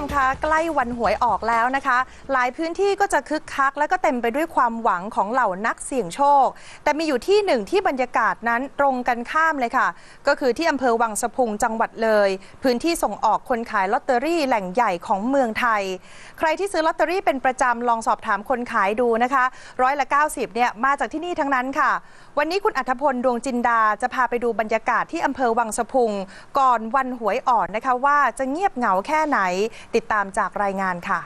มคะใกล้วันหวยออกแล้วนะคะ หลายพื้นที่ก็จะคึกคัก และก็เต็มไปด้วยความหวังของเหล่านักเสี่ยงโชค แต่มีอยู่ที่หนึ่งที่บรรยากาศนั้นตรงกันข้ามเลยค่ะ ก็คือที่อำเภอวังสะพุงจังหวัดเลย พื้นที่ส่งออกคนขายลอตเตอรี่แหล่งใหญ่ของเมืองไทย ใครที่ซื้อลอตเตอรี่เป็นประจำลองสอบถามคนขายดูนะคะร้อยละ 90เนี่ยมาจากที่นี่ทั้งนั้นค่ะ วันนี้คุณอัธพลดวงจินดาจะพาไปดูบรรยากาศที่อำเภอวังสะพุงก่อนวันหวยออนนะคะว่าจะเงียบเหงาแค่ไหนติดตามจากรายงานค่ะ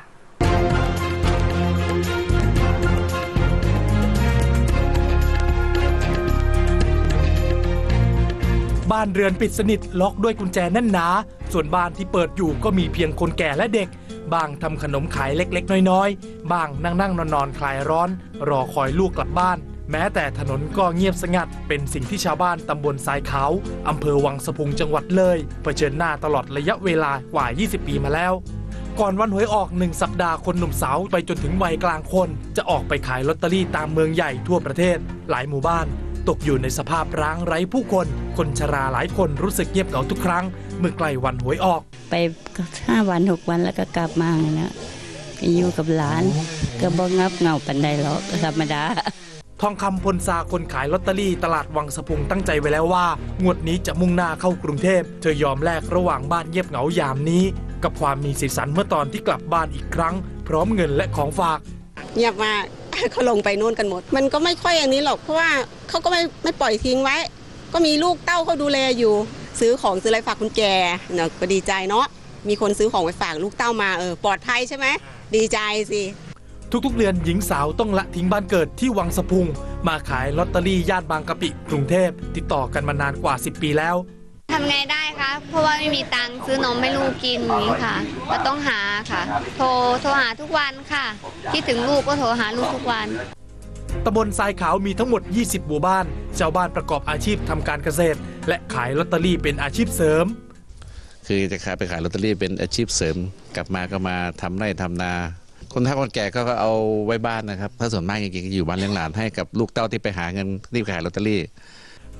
บ้านเรือนปิดสนิทล็อกด้วยกุญแจแน่นหนา ส่วนบ้านที่เปิดอยู่ก็มีเพียงคนแก่และเด็ก บางทำขนมขายเล็กๆ น้อยๆ บางนั่งนั่งนอนนอนๆคลายร้อน รอคอยลูกกลับบ้าน แม้แต่ถนนก็เงียบสงัด เป็นสิ่งที่ชาวบ้านตำบลทรายขาวอำเภอวังสะพุงจังหวัดเลยเผชิญหน้าตลอดระยะเวลากว่า 20 ปีมาแล้ว ก่อนวันหวยออกหนึ่งสัปดาห์คนหนุ่มสาวไปจนถึงวัยกลางคน จะออกไปขายลอตเตอรี่ตามเมืองใหญ่ทั่วประเทศ หลายหมู่บ้าน ตกอยู่ในสภาพร้างไร้ผู้คน คนชราหลายคนรู้สึกเงียบเหงาทุกครั้ง เมื่อใกล้วันหวยออก ไปห้าวันหกวันแล้วก็กลับมานะไปอยู่กับหลาน ก็บ่งับเงาปันใดหรอกธรรมดา ทองคำพลซาคนขายลอตเตอรี่ตลาดวังสะพุงตั้งใจไว้แล้วว่า งวดนี้จะมุ่งหน้าเข้ากรุงเทพ เธอยอมแลกระหว่างบ้านเงียบเหงายามนี้ กับความมีสีสันเมื่อตอนที่กลับบ้านอีกครั้ง พร้อมเงินและของฝาก เงียบมากเขาลงไปนู่นกันหมด มันก็ไม่ค่อยอย่างนี้หรอกเพราะว่าเขาก็ไม่ไม่ปล่อยทิ้งไว้ ก็มีลูกเต้าเขาดูแลอยู่ ซื้อของซื้ออะไรฝากคุณแกเนาะก็ดีใจเนาะมีคนซื้อของไปฝากลูกเต้ามาเออปลอดภัยใช่ไหมดีใจสิ ทุกๆเดือนหญิงสาวต้องละทิ้งบ้านเกิดที่วังสะพุง มาขายลอตเตอรี่ย่านบางกะปิ กรุงเทพ ติดต่อกันมานานกว่า 10 ปีแล้วทำไงได้คะ เพราะว่าไม่มีตังค์ซื้อนมให้ลูกกินอย่างนี้ค่ะก็ต้องหาค่ะ โทรโทรหาทุกวันค่ะ คิดถึงลูกก็โทรหาลูกทุกวันตำบลทรายขาวมีทั้งหมด 20 หมู่บ้าน ชาวบ้านประกอบอาชีพทำการเกษตร และขายลอตเตอรี่เป็นอาชีพเสริม คือจะขายไปขายลอตเตอรี่เป็นอาชีพเสริม กลับมาก็มาทำไร่ทำนา คนเฒ่าคนแก่ก็เอาไว้บ้านนะครับถ้าส่วนมากจริงๆก็อยู่บ้านเลี้ยงหลานให้กับลูกเต้าที่ไปหาเงินที่ขายลอตเตอรี่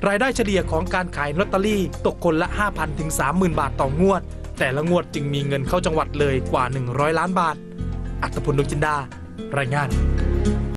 รายได้เฉลี่ยของการขายลอตเตอรี่ตกคนละ 5,000ถึง30,000 บาทต่องวด แต่ละงวดจึงมีเงินเข้าจังหวัดเลยกว่า 100 ล้านบาท อัตพลดวงจินดารายงาน